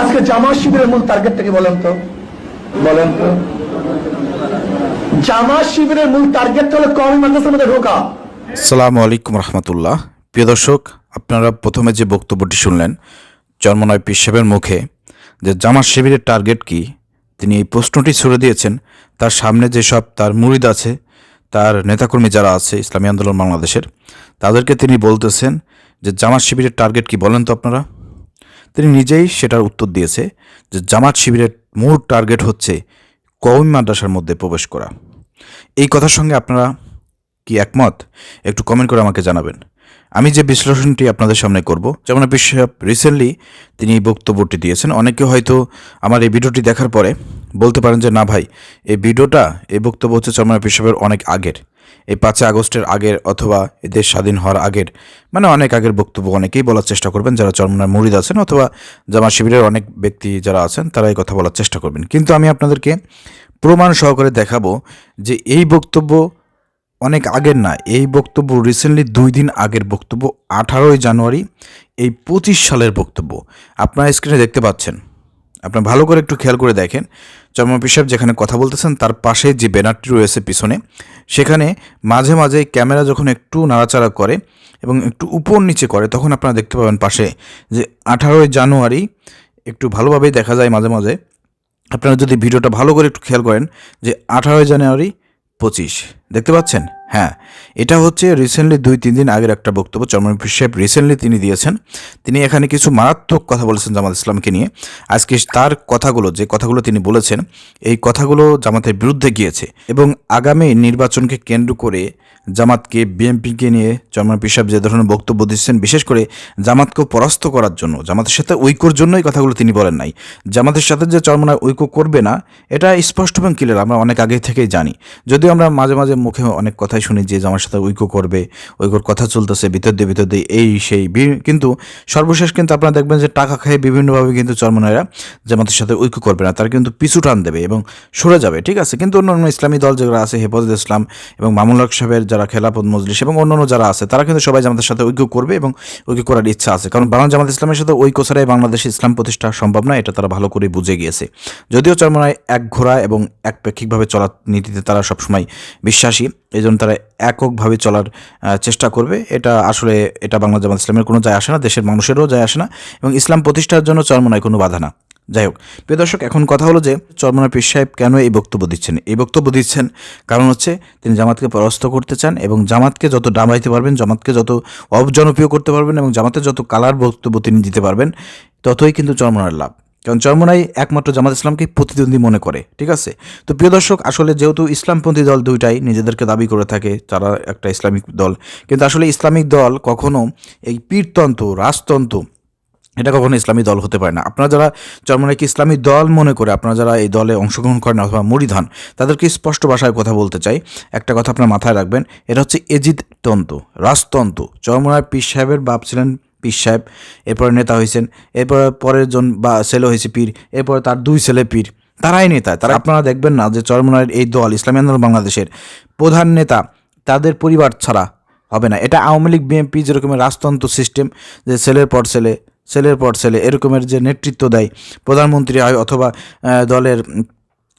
আজকে জামা শিবিরের মূল টার্গেটটা কি বলেন তো? বলেন তো। জামা শিবিরের মূল টার্গেটটা হলো কমি মাদ্রাসার মধ্যে ঢোকা। সালামু আলাইকুম রহমতুল্লাহ। প্রিয় দর্শক, আপনারা প্রথমে যে বক্তব্যটি শুনলেন জন্মনয় পীর সাহেবের মুখে, যে জামাত শিবিরের টার্গেট কি, তিনি এই প্রশ্নটি ছুড়ে দিয়েছেন। তার সামনে যেসব তার মুরিদ আছে, তার নেতাকর্মী যারা আছে, ইসলামী আন্দোলন বাংলাদেশের, তাদেরকে তিনি বলতেছেন যে জামাত শিবিরের টার্গেট কি বলেন তো আপনারা? তিনি নিজেই সেটার উত্তর দিয়েছে যে জামাত শিবিরের মূল টার্গেট হচ্ছে কওমি মাদ্রাসার মধ্যে প্রবেশ করা। এই কথার সঙ্গে আপনারা কি একমত? একটু কমেন্ট করে আমাকে জানাবেন। আমি যে বিশ্লেষণটি আপনাদের সামনে করব, যেমন বিশ্ব রিসেন্টলি তিনি বক্তব্যটি দিয়েছেন, অনেকে হয়তো আমার এই ভিডিওটি দেখার পরে বলতে পারেন যে, না ভাই, এই ভিডিওটা, এই বক্তব্য হচ্ছে চরমনা পিসাবের অনেক আগের। এই পাঁচই আগস্টের আগের অথবা দেশ স্বাধীন হওয়ার আগের মানে অনেক আগের বক্তব্য অনেকেই বলার চেষ্টা করবেন, যারা চরমনার মুরিদ আছেন অথবা জামা শিবিরের অনেক ব্যক্তি যারা আছেন তারা এই কথা বলার চেষ্টা করবেন। কিন্তু আমি আপনাদেরকে প্রমাণ সহকারে দেখাবো যে এই বক্তব্য অনেক আগের না, এই বক্তব্য রিসেন্টলি দুই দিন আগের বক্তব্য, আঠারোই জানুয়ারি, এই পঁচিশ সালের বক্তব্য। আপনারা স্ক্রিনে দেখতে পাচ্ছেন। আপনার ভালো করে একটু খেয়াল করে দেখেন। চর্মপি সাহেব যেখানে কথা বলতেছেন, তার পাশে যে ব্যানারটি রয়েছে পিছনে, সেখানে মাঝে মাঝে ক্যামেরা যখন একটু নাড়াচাড়া করে এবং একটু উপর নিচে করে, তখন আপনারা দেখতে পাবেন পাশে যে আঠারোই জানুয়ারি একটু ভালোভাবেই দেখা যায় মাঝে মাঝে। আপনারা যদি ভিডিওটা ভালো করে একটু খেয়াল করেন যে আঠারোই জানুয়ারি পঁচিশ। দেখতে পাচ্ছেন? হ্যাঁ এটা হচ্ছে রিসেন্টলি দুই, তিন দিন আগের একটা বক্তব্য চরমন সাহেব রিসেন্টলি তিনি দিয়েছেন। তিনি এখানে কিছু মারাত্মক কথা বলেছেন জামাত ইসলামকে নিয়ে। আজকে তার কথাগুলো, যে কথাগুলো তিনি বলেছেন, এই কথাগুলো জামাতের বিরুদ্ধে গিয়েছে এবং আগামী নির্বাচনকে কেন্দ্র করে জামাতকে বিএনপিকে নিয়ে চরমন সাহেব যে ধরনের বক্তব্য দিচ্ছেন, বিশেষ করে জামাতকেও পরাস্ত করার জন্য, জামাতের সাথে ঐক্যর জন্যই কথাগুলো তিনি বলেন নাই। জামাতের সাথে যে চরমনায় ঐক্য করবে না, এটা স্পষ্ট এবং ক্লিয়ার আমরা অনেক আগে থেকেই জানি। যদিও আমরা মাঝে মাঝে মুখে অনেক কথাই শুনি যে জামার সাথে ঐক্য করবে, ঐক্যর কথা চলতেছে ভিতর দিয়ে ভিতর দিয়ে এই সেই কিন্তু সর্বশেষ কিন্তু আপনারা দেখবেন যে টাকা খেয়ে বিভিন্নভাবে কিন্তু চরমনায়রা জামাতের সাথে ঐক্য করবে না, তারা কিন্তু পিছু টান দেবে এবং সরে যাবে, ঠিক আছে? কিন্তু অন্য অন্য ইসলামী দল যেগুলো আছে, হেফাজত ইসলাম এবং মামুল হক সাহেবের যারা খেলাপথ মজলিস এবং অন্যান্য যারা আছে, তারা কিন্তু সবাই জামাতের সাথে ঐক্য করবে এবং ঐক্য করার ইচ্ছা আছে। কারণ বাংলা জামাত ইসলামের সাথে ঐক্য ছাড়াই বাংলাদেশে ইসলাম প্রতিষ্ঠা সম্ভব না, এটা তারা ভালো করে বুঝে গিয়েছে। যদিও চরমনায় এক ঘোড়া এবং একপেক্ষিকভাবে চলার নীতিতে তারা সবসময় বিশ্বাসী এই জন্য তারা এককভাবে চলার চেষ্টা করবে। এটা আসলে, এটা বাংলা জামাত ইসলামের কোনো যায় আসে না, দেশের মানুষেরও যায় আসে না এবং ইসলাম প্রতিষ্ঠার জন্য চরমনায় কোনো বাধা না। যাই হোক, প্রিয় দর্শক, এখন কথা হলো যে চরমনা পীর সাহেব কেন এই বক্তব্য দিচ্ছেন? এই বক্তব্য দিচ্ছেন কারণ হচ্ছে তিনি জামাতকে পরাস্ত করতে চান এবং জামাতকে যত ডামাইতে পারবেন, জামাতকে যত অজনপ্রিয় করতে পারবেন এবং জামাতের যত কালার বক্তব্য তিনি দিতে পারবেন, ততই কিন্তু চরমনার লাভ। কারণ চরমনাই একমাত্র জামাত ইসলামকে প্রতিদ্বন্দ্বী মনে করে, ঠিক আছে? তো প্রিয় দর্শক, আসলে যেহেতু ইসলামপন্থী দল দুইটাই নিজেদেরকে দাবি করে থাকে, তারা একটা ইসলামিক দল, কিন্তু আসলে ইসলামিক দল কখনো এই পীরতন্ত্র, রাজতন্ত্র এটা কখনো ইসলামী দল হতে পারে না। আপনারা যারা চরমনাইকে ইসলামী দল মনে করে আপনারা যারা এই দলে অংশগ্রহণ করেন অথবা মরিধান তাদেরকে স্পষ্ট ভাষায় কথা বলতে চাই। একটা কথা আপনার মাথায় রাখবেন, এটা হচ্ছে এজিদ তন্তু রাজতন্ত্র চরমনায় পীর সাহেবের বাপ ছিলেন পীর সাহেব, এরপরে নেতা হয়েছেন, এরপরে পরের জন বা ছেলে হয়েছে পীর, এরপরে তার দুই ছেলে পীর। তারাই নেতা, তারা আপনারা দেখবেন না যে চরমনায়ের এই দল, ইসলামী আন্দোলন বাংলাদেশের প্রধান নেতা, তাদের পরিবার ছাড়া হবে না। এটা আওয়ামী লীগ, বিএনপি যেরকমের রাজতন্ত্র সিস্টেম যে ছেলের পর ছেলে ছেলের পর ছেলে এরকমের যে নেতৃত্ব দেয় প্রধানমন্ত্রী হয় অথবা দলের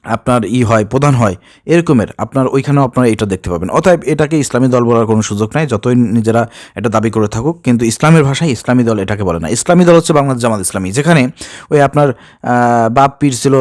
আপনার ই হয়, প্রধান হয়, এরকমের আপনার ওইখানেও আপনারা এটা দেখতে পাবেন। অতএব এটাকে ইসলামী দল বলার কোনো সুযোগ নাই, যতই নিজেরা এটা দাবি করে থাকুক, কিন্তু ইসলামের ভাষায় ইসলামী দল এটাকে বলে না। ইসলামী দল হচ্ছে বাংলাদেশ জামাত ইসলামী, যেখানে ওই আপনার বাপ পীর ছিল,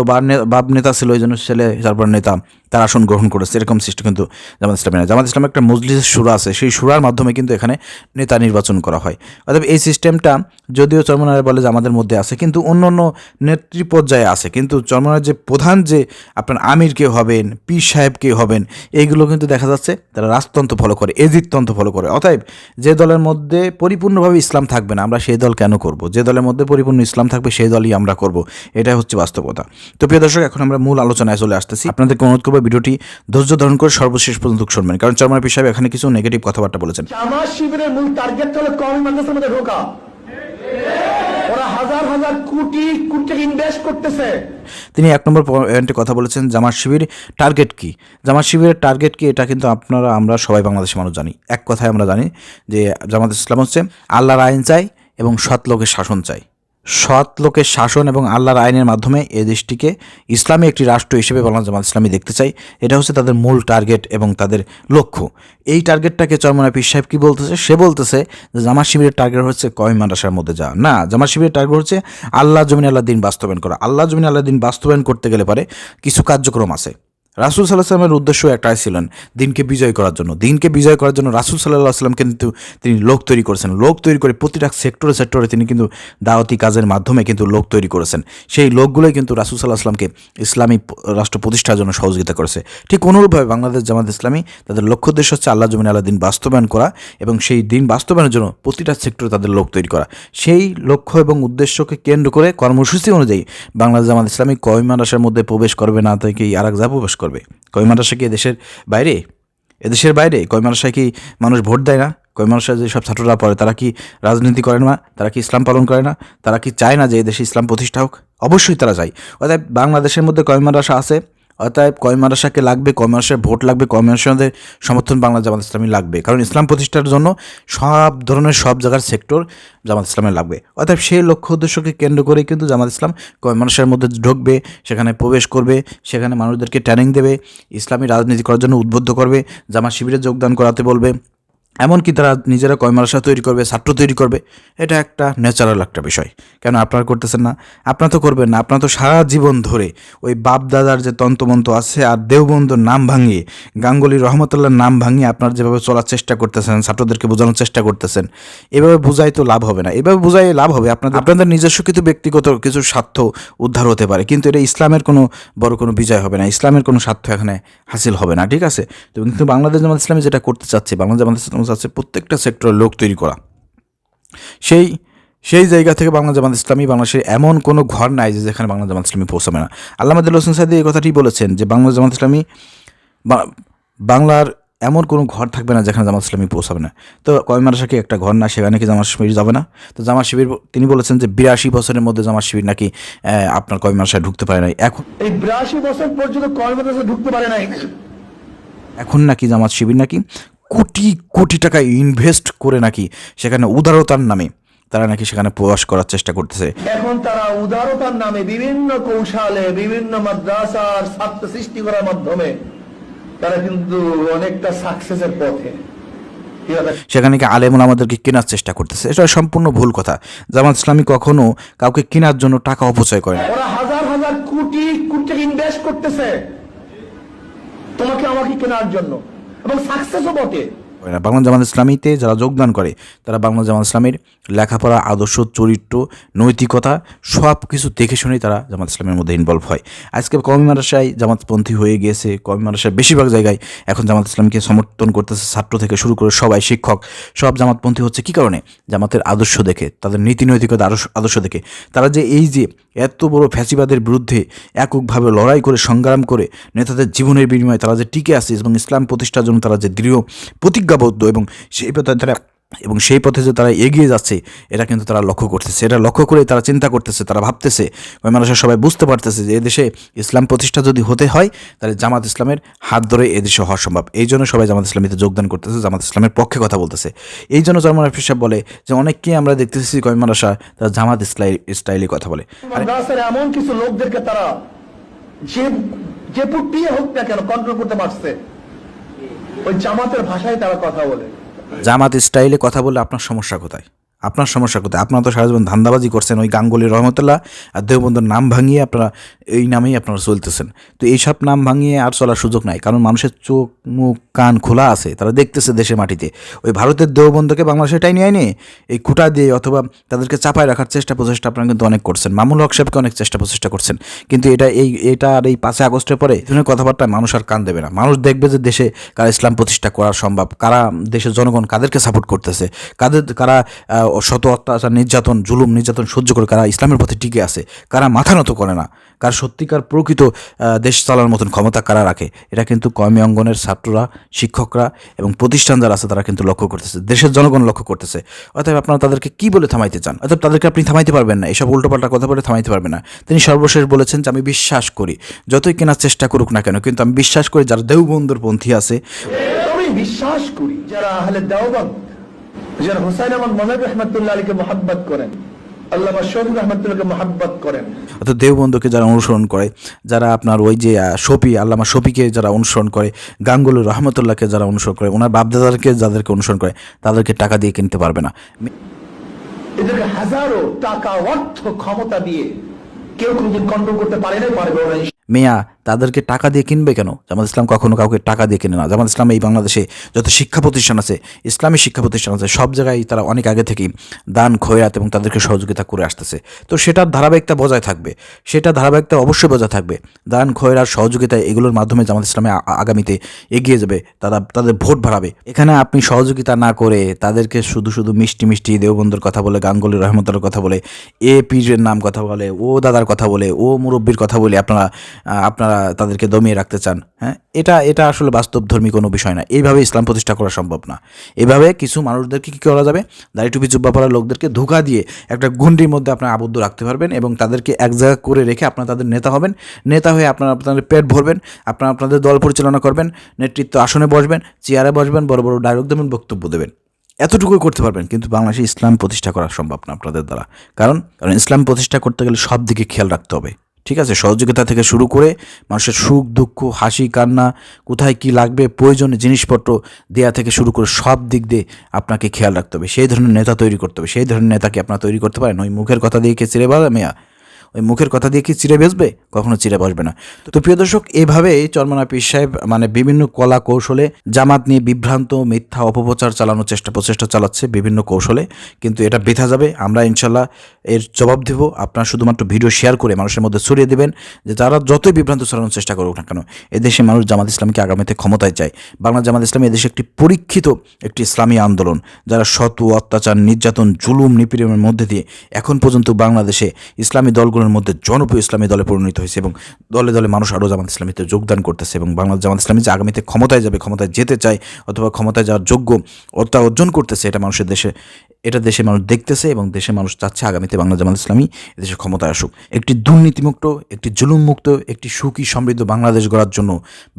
বাপ নেতা ছিল ওই জন্য ছেলে, তারপর নেতা, তার আসন গ্রহণ করেছে, এরকম সিস্টেম কিন্তু জামাত ইসলামী না জামাত ইসলামের একটা মজলিসের সুরা আছে, সেই সুরার মাধ্যমে কিন্তু এখানে নেতা নির্বাচন করা হয়। অতএব এই সিস্টেমটা যদিও চরমনায় বলে যে আমাদের মধ্যে আছে, কিন্তু অন্য অন্য নেতৃ পর্যায়ে আছে, কিন্তু চরমনার যে প্রধান যে আপনার আমির কে হবেন, পীর সাহেব কে হবেন এইগুলো কিন্তু দেখা যাচ্ছে তারা রাজতন্ত্র ফলো করে এজিততন্ত্র ফলো করে। অতএব যে দলের মধ্যে পরিপূর্ণভাবে ইসলাম থাকবে না, আমরা সেই দল কেন করব? যে দলের মধ্যে পরিপূর্ণ ইসলাম থাকবে, সেই দলই আমরা করব। এটাই হচ্ছে বাস্তবতা। তো প্রিয় দর্শক, এখন আমরা মূল আলোচনায় চলে আসতেছি। আপনাদেরকে অনুরোধ করব ভিডিওটি ধৈর্য ধারণ করে সর্বশেষ পর্যন্ত শুনবেন। কারণ চরমার পীর সাহেব এখানে কিছু নেগেটিভ কথাবার্তা বলেছেন। জামা শিবিরের মূল টার্গেটটা হলো মধ্যে ঢোকা। হাজার হাজার তিনি এক নম্বর পয়েন্টে কথা বলেছেন, জামাত শিবির টার্গেট কি? জামাত শিবিরের টার্গেট কি? এটা কিন্তু আপনারা, আমরা সবাই বাংলাদেশের মানুষ জানি। এক কথায় আমরা জানি যে জামাত ইসলাম হচ্ছে আল্লাহর আইন চাই এবং সৎ লোকের শাসন চাই। সৎ লোকের শাসন এবং আল্লাহর আইনের মাধ্যমে এ দেশটিকে ইসলামী একটি রাষ্ট্র হিসেবে বাংলা জামাত ইসলামী দেখতে চাই। এটা হচ্ছে তাদের মূল টার্গেট এবং তাদের লক্ষ্য। এই টার্গেটটাকে চরমনা পীর সাহেব কী বলতেছে? সে বলতেছে যে জামাত শিবিরের টার্গেট হচ্ছে কয় মাদ্রাসার মধ্যে যাওয়া। না, জামাত শিবিরের টার্গেট হচ্ছে আল্লাহ জমিন আল্লাহ দিন বাস্তবায়ন করা। আল্লাহ জমিন আল্লাহ দিন বাস্তবায়ন করতে গেলে পারে কিছু কার্যক্রম আছে। রাসুল সাল্লাহ সাল্লামের উদ্দেশ্য একটাই ছিলেন দিনকে বিজয় করার জন্য। দিনকে বিজয় করার জন্য রাসুল সাল্লাহ সাল্লাম কিন্তু তিনি লোক তৈরি করেছেন। লোক তৈরি করে প্রতিটা সেক্টরে সেক্টরে তিনি কিন্তু দাওয়াতি কাজের মাধ্যমে কিন্তু লোক তৈরি করেছেন। সেই লোকগুলোই কিন্তু রাসুল সাল্লাহ আসলামকে ইসলামী রাষ্ট্র প্রতিষ্ঠার জন্য সহযোগিতা করেছে। ঠিক অনুরূপভাবে বাংলাদেশ জামাত ইসলামী তাদের লক্ষ্য উদ্দেশ্য হচ্ছে আল্লাহ জমিন আল্লাহ দিন বাস্তবায়ন করা এবং সেই দিন বাস্তবায়নের জন্য প্রতিটা সেক্টরে তাদের লোক তৈরি করা। সেই লক্ষ্য এবং উদ্দেশ্যকে কেন্দ্র করে কর্মসূচি অনুযায়ী বাংলাদেশ জামাত ইসলামী কয় মাদ্রাসার মধ্যে প্রবেশ করবে না থেকে আর এক প্রবেশ করবে। কয় মাদ্রাসা কি এদেশের বাইরে? এদেশের বাইরে? কয় মাদ্রাসায় কি মানুষ ভোট দেয় না? কয় মাদ্রাসায় যে সব ছাত্ররা পড়ে, তারা কি রাজনীতি করে না? তারা কি ইসলাম পালন করে না? তারা কি চায় না যে এদেশে ইসলাম প্রতিষ্ঠা হোক? অবশ্যই তারা চায়। অর্থাৎ বাংলাদেশের মধ্যে কয় মাদ্রাসা আছে? অতএব কয় মাদ্রাসাকে লাগবে, কয় মাদ্রাসায় ভোট লাগবে, কয় মাদ্রাসাদের সমর্থন বাংলা জামাত ইসলামী লাগবে? কারণ ইসলাম প্রতিষ্ঠার জন্য সব ধরনের, সব জায়গার সেক্টর জামাত ইসলামের লাগবে। অতএব সেই লক্ষ্য উদ্দেশ্যকে কেন্দ্র করে কিন্তু জামাত ইসলাম কয় মাদ্রাসার মধ্যে ঢুকবে, সেখানে প্রবেশ করবে, সেখানে মানুষদেরকে ট্রেনিং দেবে, ইসলামী রাজনীতি করার জন্য উদ্বুদ্ধ করবে, জামাত শিবিরে যোগদান করাতে বলবে। এমনকি তারা নিজেরা কয় মাদ্রাসা তৈরি করবে, ছাত্র তৈরি করবে, এটা একটা ন্যাচারাল একটা বিষয়। কেন আপনারা করতেছেন না? আপনারা তো করবেন না। আপনারা তো সারা জীবন ধরে ওই বাপ দাদার যে তন্ত্রমন্ত্র আছে আর দেওবন্ধুর নাম ভাঙিয়ে, গাঙ্গুলি রহমতুল্লাহর নাম ভাঙিয়ে আপনারা যেভাবে চলার চেষ্টা করতেছেন, ছাত্রদেরকে বোঝানোর চেষ্টা করতেছেন, এভাবে বোঝাই তো লাভ হবে না। এভাবে বোঝাই লাভ হবে। আপনাদের আপনাদের নিজস্ব কিছু ব্যক্তিগত কিছু স্বার্থ উদ্ধার হতে পারে, কিন্তু এটা ইসলামের কোনো বড় কোনো বিজয় হবে না। ইসলামের কোনো স্বার্থ এখানে হাসিল হবে না, ঠিক আছে? তো কিন্তু বাংলাদেশ জামাত ইসলামী যেটা করতে চাচ্ছে, বাংলাদেশ জামাত ইসলাম চাচ্ছে প্রত্যেকটা সেক্টরের লোক তৈরি করা। সেই সেই জায়গা থেকে বাংলা জামাত ইসলামী বাংলাদেশের এমন কোনো ঘর নাই যে যেখানে বাংলা জামাত ইসলামী পৌঁছাবে না। আল্লাহ হোসেন সাদি এই কথাটি বলেছেন যে বাংলা জামাত ইসলামী বাংলার এমন কোনো ঘর থাকবে না যেখানে জামাত ইসলামী পৌঁছাবে না। তো কয় মাদ্রাসা কি একটা ঘর না সেখানে কি জামাত শিবির যাবে না? তো জামাত শিবির তিনি বলেছেন যে বিরাশি বছরের মধ্যে জামাত শিবির নাকি আপনার কয় মাদ্রাসায় ঢুকতে পারে নাই। এখন এই বিরাশি বছর পর্যন্ত কয় মাদ্রাসা ঢুকতে পারে নাই? এখন নাকি জামাত শিবির নাকি কোটি কোটি টাকা ইনভেস্ট করে নাকি সেখানে উদারতার নামে তারা নাকি সেখানে প্রবাস করার চেষ্টা করতেছে। এখন তারা উদারতার নামে বিভিন্ন কৌশলে বিভিন্ন মাদ্রাসার ছাত্র সৃষ্টি করার মাধ্যমে তারা কিন্তু অনেকটা সাকসেসের পথে। সেখানে কি আলেমুল আমাদেরকে কেনার চেষ্টা করতেছে? এটা সম্পূর্ণ ভুল কথা। জামাত ইসলামী কখনো কাউকে কেনার জন্য টাকা অপচয় করে না। ওরা হাজার হাজার কোটি কোটি ইনভেস্ট করতেছে। তোমাকে আমাকে কেনার জন্য। এবং সাকসেসও বটে। করে না। বাংলা জামাত ইসলামীতে যারা যোগদান করে, তারা বাংলা জামাত ইসলামের লেখাপড়া, আদর্শ, চরিত্র, নৈতিকতা সব কিছু দেখে শুনেই তারা জামাত ইসলামের মধ্যে ইনভলভ হয়। আজকে কমি মাদ্রাসায় জামাতপন্থী হয়ে গিয়েছে। কমি মাদ্রাসায় বেশিরভাগ জায়গায় এখন জামাত ইসলামকে সমর্থন করতেছে ছাত্র থেকে শুরু করে সবাই, শিক্ষক, সব জামাতপন্থী হচ্ছে কি কারণে? জামাতের আদর্শ দেখে, তাদের নীতি নৈতিকতা আদর্শ দেখে। তারা যে এই যে এত বড় ফ্যাসিবাদের বিরুদ্ধে এককভাবে লড়াই করে, সংগ্রাম করে, নেতাদের জীবনের বিনিময়ে তারা যে টিকে আছে এবং ইসলাম প্রতিষ্ঠার জন্য তারা যে দৃঢ় প্রতিজ্ঞাবদ্ধ এবং সেই পথে তারা এবং সেই পথে যে তারা এগিয়ে যাচ্ছে, এটা কিন্তু তারা লক্ষ্য করতেছে। এটা লক্ষ্য করে তারা চিন্তা করতেছে, তারা ভাবতেছে। মানুষের সবাই বুঝতে পারতেছে যে এদেশে ইসলাম প্রতিষ্ঠা যদি হতে হয়, তাহলে জামাত ইসলামের হাত ধরে এদেশে হওয়া সম্ভব। এই জন্য সবাই জামাত ইসলামীতে যোগদান করতেছে, জামাত ইসলামের পক্ষে কথা বলতেছে। এই জন্য জন্ম সাহেব বলে যে অনেককে আমরা দেখতেছি কয় মানসা তারা জামাত ইসলাই স্টাইলে কথা বলে। এমন কিছু লোকদেরকে তারা যে যে হোক না কেন কন্ট্রোল করতে পারছে। ওই জামাতের ভাষায় তারা কথা বলে। জামাত স্টাইলে কথা বললে আপনার সমস্যা কোথায়? আপনার সমস্যা কোথায়? আপনারা তো সারা জীবন ধান্দাবাজি করছেন ওই গাঙ্গুলি রহমতুল্লাহ আর দেববন্ধুর নাম ভাঙিয়ে আপনারা এই নামেই আপনারা চলতেছেন। তো এইসব নাম ভাঙিয়ে আর চলার সুযোগ নাই, কারণ মানুষের চোখ, মুখ, কান খোলা আছে, তারা দেখতেছে দেশের মাটিতে। ওই ভারতের দেববন্ধুকে বাংলাদেশে টাই নিয়ে আইনে এই খুঁটা দিয়ে অথবা তাদেরকে চাপায় রাখার চেষ্টা প্রচেষ্টা আপনারা কিন্তু অনেক করছেন। মামুল হক সাহেবকে অনেক চেষ্টা প্রচেষ্টা করছেন। কিন্তু এটা এই, এটা আর এই পাঁচই আগস্টের পরে ধরনের কথাবার্তায় মানুষ আর কান দেবে না। মানুষ দেখবে যে দেশে কারা ইসলাম প্রতিষ্ঠা করা সম্ভব, কারা দেশের জনগণ কাদেরকে সাপোর্ট করতেছে, কাদের, কারা শত অত্যাচার, নির্যাতন, জুলুম, নির্যাতন সহ্য করে কারা ইসলামের পথে টিকে আছে, কারা মাথা নত করে না, কার সত্যিকার প্রকৃত দেশ চালানোর মতন ক্ষমতা কারা রাখে, এটা কিন্তু কর্মী অঙ্গনের ছাত্ররা, শিক্ষকরা এবং প্রতিষ্ঠান যারা আছে তারা কিন্তু লক্ষ্য করতেছে, দেশের জনগণ লক্ষ্য করতেছে। অর্থাৎ আপনারা তাদেরকে কি বলে থামাইতে চান? অর্থাৎ তাদেরকে আপনি থামাইতে পারবেন না, এসব উল্টোপাল্টা কথা বলে থামাইতে পারবেন না। তিনি সর্বশেষ বলেছেন যে, আমি বিশ্বাস করি, যতই কেনার চেষ্টা করুক না কেন, কিন্তু আমি বিশ্বাস করি যারা দেওবন্দর পন্থী আছে বিশ্বাস করি, যারা আহলে যারা হুসাইন আহমদ মনের রহমতুল্লাহ আলীকে মোহাব্বত করেন রহমতুল্লাহকে মহাব্বত করেন। অর্থাৎ দেওবন্ধুকে যারা অনুসরণ করে যারা আপনার ওই যে শফি আল্লামা শফিকে যারা অনুসরণ করে গাঙ্গুলি রহমতুল্লাহকে যারা অনুসরণ করে ওনার বাপদাদাকে যাদেরকে অনুসরণ করে তাদেরকে টাকা দিয়ে কিনতে পারবে না। এদেরকে হাজারো টাকা অর্থ ক্ষমতা দিয়ে কেউ কোনোদিন কন্ট্রোল করতে পারে না পারবে মেয়া তাদেরকে টাকা দিয়ে কিনবে কেন? জামাত ইসলাম কখনো কাউকে টাকা দিয়ে কিনে না। জামাত ইসলাম এই বাংলাদেশে যত শিক্ষা প্রতিষ্ঠান আছে, ইসলামী শিক্ষা প্রতিষ্ঠান আছে, সব জায়গায় তারা অনেক আগে থেকেই দান, খয়রাত এবং তাদেরকে সহযোগিতা করে আসতেছে। তো সেটার ধারাবাহিকতা বজায় থাকবে। সেটা ধারাবাহিকতা অবশ্যই বজায় থাকবে। দান, খয়রাত, সহযোগিতা এগুলোর মাধ্যমে জামাত ইসলামে আগামীতে এগিয়ে যাবে। তারা, তাদের ভোট বাড়াবে। এখানে আপনি সহযোগিতা না করে তাদেরকে শুধু শুধু মিষ্টি মিষ্টি দেওবন্ধুর কথা বলে, গাঙ্গুলি রহমতুল্লার কথা বলে, এ পীরের নাম কথা বলে, ও দাদার কথা বলে, ও মুরব্বীর কথা বলে আপনারা আপনারা তাদেরকে দমিয়ে রাখতে চান হ্যাঁ? এটা এটা আসলে বাস্তবধর্মী কোনো বিষয় না। এইভাবে ইসলাম প্রতিষ্ঠা করা সম্ভব না। এভাবে কিছু মানুষদেরকে কী করা যাবে? দাড়ি টুপি জুব্বা পরা লোকদেরকে ধোকা দিয়ে একটা গুন্ডির মধ্যে আপনার আবদ্ধ রাখতে পারবেন এবং তাদেরকে এক জায়গা করে রেখে আপনারা তাদের নেতা হবেন। নেতা হয়ে আপনারা আপনাদের পেট ভরবেন, আপনারা আপনাদের দল পরিচালনা করবেন, নেতৃত্ব আসনে বসবেন, চেয়ারে বসবেন, বড় বড় ডায়লগ দেবেন, বক্তব্য দেবেন। এতটুকুই করতে পারবেন, কিন্তু বাংলাদেশে ইসলাম প্রতিষ্ঠা করা সম্ভব না আপনাদের দ্বারা। কারণ কারণ ইসলাম প্রতিষ্ঠা করতে গেলে সব দিকে খেয়াল রাখতে হবে। ঠিক আছে? সহযোগিতা থেকে শুরু করে মানুষের সুখ, দুঃখ, হাসি, কান্না, কোথায় কি লাগবে, প্রয়োজনীয় জিনিসপত্র দেয়া থেকে শুরু করে সব দিক দিয়ে আপনাকে খেয়াল রাখতে হবে। সেই ধরনের নেতা তৈরি করতে হবে। সেই ধরনের নেতাকে আপনার তৈরি করতে পারেন। ওই মুখের কথা দিয়ে কে ছেড়ে মেয়া। ওই মুখের কথা দিয়ে কি চিড়ে বেসবে? কখনো চিড়ে বসবে না। তো প্রিয় দর্শক এভাবেই চরমনা পীর সাহেব মানে বিভিন্ন কলা কৌশলে জামাত নিয়ে বিভ্রান্ত, মিথ্যা অপপ্রচার চালানোর চেষ্টা, প্রচেষ্টা চালাচ্ছে বিভিন্ন কৌশলে। কিন্তু এটা বেথা যাবে। আমরা ইনশাল্লাহ এর জবাব দেব। আপনারা শুধুমাত্র ভিডিও শেয়ার করে মানুষের মধ্যে ছড়িয়ে দেবেন যে যারা যতই বিভ্রান্ত ছড়ানোর চেষ্টা করুক না কেন, এদেশে মানুষ জামাত ইসলামকে আগামীতে ক্ষমতায় চায়। বাংলা জামাত ইসলামী এদেশে একটি পরীক্ষিত একটি ইসলামী আন্দোলন, যারা শত অত্যাচার, নির্যাতন, জুলুম, নিপীড়নের মধ্যে দিয়ে এখন পর্যন্ত বাংলাদেশে ইসলামী দলগুলোর মধ্যে জনপ্রিয় ইসলামী দলে পরিণত হয়েছে এবং দলে দলে মানুষ আরও জামাত ইসলামীতে যোগদান করতেছে এবং বাংলাদেশ জামাত ইসলামী যে আগামীতে ক্ষমতায় যাবে, ক্ষমতায় যেতে চায় অথবা ক্ষমতায় যাওয়ার যোগ্য অর্থ অর্জন করতেছে, এটা মানুষের দেশে, এটা দেশে মানুষ দেখতেছে এবং দেশে মানুষ চাচ্ছে আগামীতে বাংলা জামাত ইসলামী দেশে ক্ষমতায় আসুক। একটি দুর্নীতিমুক্ত, একটি জুলুমমুক্ত, একটি সুখী সমৃদ্ধ বাংলাদেশ গড়ার জন্য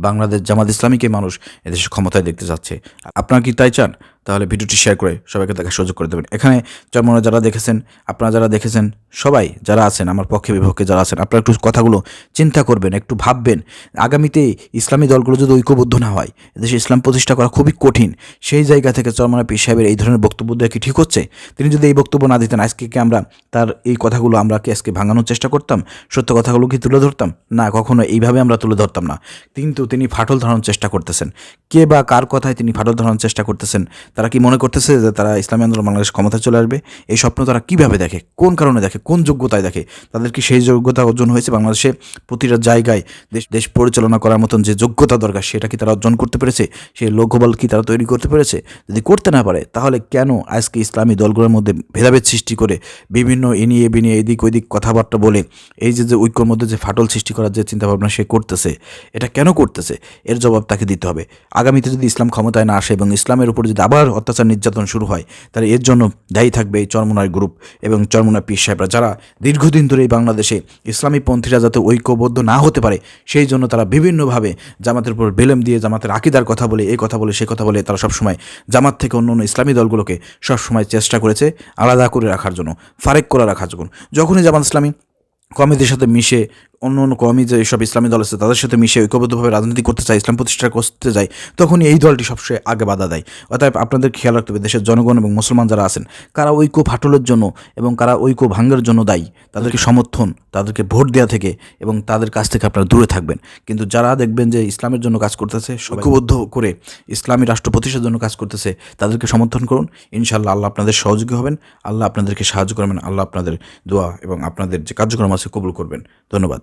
বাংলাদেশ জামাত ইসলামীকে মানুষ এদেশে ক্ষমতায় দেখতে চাচ্ছে। আপনারা কি তাই চান? তাহলে ভিডিওটি শেয়ার করে সবাইকে দেখার সুযোগ করে দেবেন। এখানে চরমনে যারা দেখেছেন, আপনারা যারা দেখেছেন, সবাই যারা আছেন, আমার পক্ষে বিপক্ষে যারা আছেন, আপনারা একটু কথাগুলো চিন্তা করবেন, একটু ভাববেন। আগামীতে ইসলামী দলগুলো যদি ঐক্যবদ্ধ না হয়, এদেশে ইসলাম প্রতিষ্ঠা করা খুবই কঠিন। সেই জায়গা থেকে চরমনা পীর সাহেবের এই ধরনের বক্তব্য দেওয়া কি ঠিক হচ্ছে? তিনি যদি এই বক্তব্য না দিতেন, আজকে কি আমরা তার এই কথাগুলো আমরা কি আজকে ভাঙানোর চেষ্টা করতাম? সত্য কথাগুলো কি তুলে ধরতাম? না কখনো এইভাবে আমরা তুলে ধরতাম না। কিন্তু তিনি ফাটল ধরানোর চেষ্টা করতেছেন। কে বা কার কথায় তিনি ফাটল ধরানোর চেষ্টা করতেছেন তারা কি মনে করতেছে যে তারা ইসলামী আন্দোলন বাংলাদেশ ক্ষমতায় চলে আসবে? এই স্বপ্ন তারা কীভাবে দেখে? কোন কারণে দেখে? কোন যোগ্যতায় দেখে? তাদের কি সেই যোগ্যতা অর্জন হয়েছে বাংলাদেশে? প্রতিটা জায়গায় দেশ দেশ পরিচালনা করার মতন যে যোগ্যতা দরকার, সেটা কি তারা অর্জন করতে পেরেছে? সেই লোকবল কি তারা তৈরি করতে পেরেছে? যদি করতে না পারে, তাহলে কেন আজকে ইসলামী দলগুলোর মধ্যে ভেদাভেদ সৃষ্টি করে বিভিন্ন এ নিয়ে এ নিয়ে এদিক ওইদিক কথাবার্তা বলে, এই যে যে ঐক্যর মধ্যে যে ফাটল সৃষ্টি করার যে চিন্তাভাবনা সে করতেছে, এটা কেন করতেছে? এর জবাব তাকে দিতে হবে। আগামীতে যদি ইসলাম ক্ষমতায় না আসে এবং ইসলামের উপর যদি আবার অত্যাচার নির্যাতন শুরু হয়। তাহলে এর জন্য দায়ী থাকবে এই চরমনার গ্রুপ এবং চরমনার পীর সাহেবরা। যারা দীর্ঘদিন ধরে এই বাংলাদেশে ইসলামী পন্থীরা যাতে ঐক্যবদ্ধ না হতে পারে, সেই জন্য তারা বিভিন্নভাবে জামাতের উপর বেলেম দিয়ে জামাতের আকিদার কথা বলে এই কথা বলে, সে কথা বলে, তারা সবসময় জামাত থেকে অন্য অন্য ইসলামী দলগুলোকে সবসময় চেষ্টা করেছে আলাদা করে রাখার জন্য, ফারেক করে রাখার জন্য। যখনই জামাত ইসলামী কমিটির সাথে মিশে অন্য অন্য কমি যে সব ইসলামী দল আছে, তাদের সাথে মিশে ঐক্যবদ্ধভাবে রাজনীতি করতে চায়, ইসলাম প্রতিষ্ঠা করতে যায় তখন এই দলটি সবসময় আগে বাধা দেয়। অতএব আপনাদের খেয়াল রাখতে হবে, দেশের জনগণ এবং মুসলমান যারা আছেন, কারা ঐক্য ফাটলের জন্য এবং কারা ঐক্য ভাঙ্গের জন্য দায়ী, তাদেরকে সমর্থন, তাদেরকে ভোট দেওয়া থেকে এবং তাদের কাছ থেকে আপনারা দূরে থাকবেন। কিন্তু যারা দেখবেন যে ইসলামের জন্য কাজ করতেছে ঐক্যবদ্ধ করে ইসলামী রাষ্ট্র প্রতিষ্ঠার জন্য কাজ করতেছে, তাদেরকে সমর্থন করুন। ইনশাল্লাহ আল্লাহ আপনাদের সহযোগী হবেন, আল্লাহ আপনাদেরকে সাহায্য করবেন, আল্লাহ আপনাদের দোয়া এবং আপনাদের যে কার্যক্রম আছে, কবুল করবেন। ধন্যবাদ।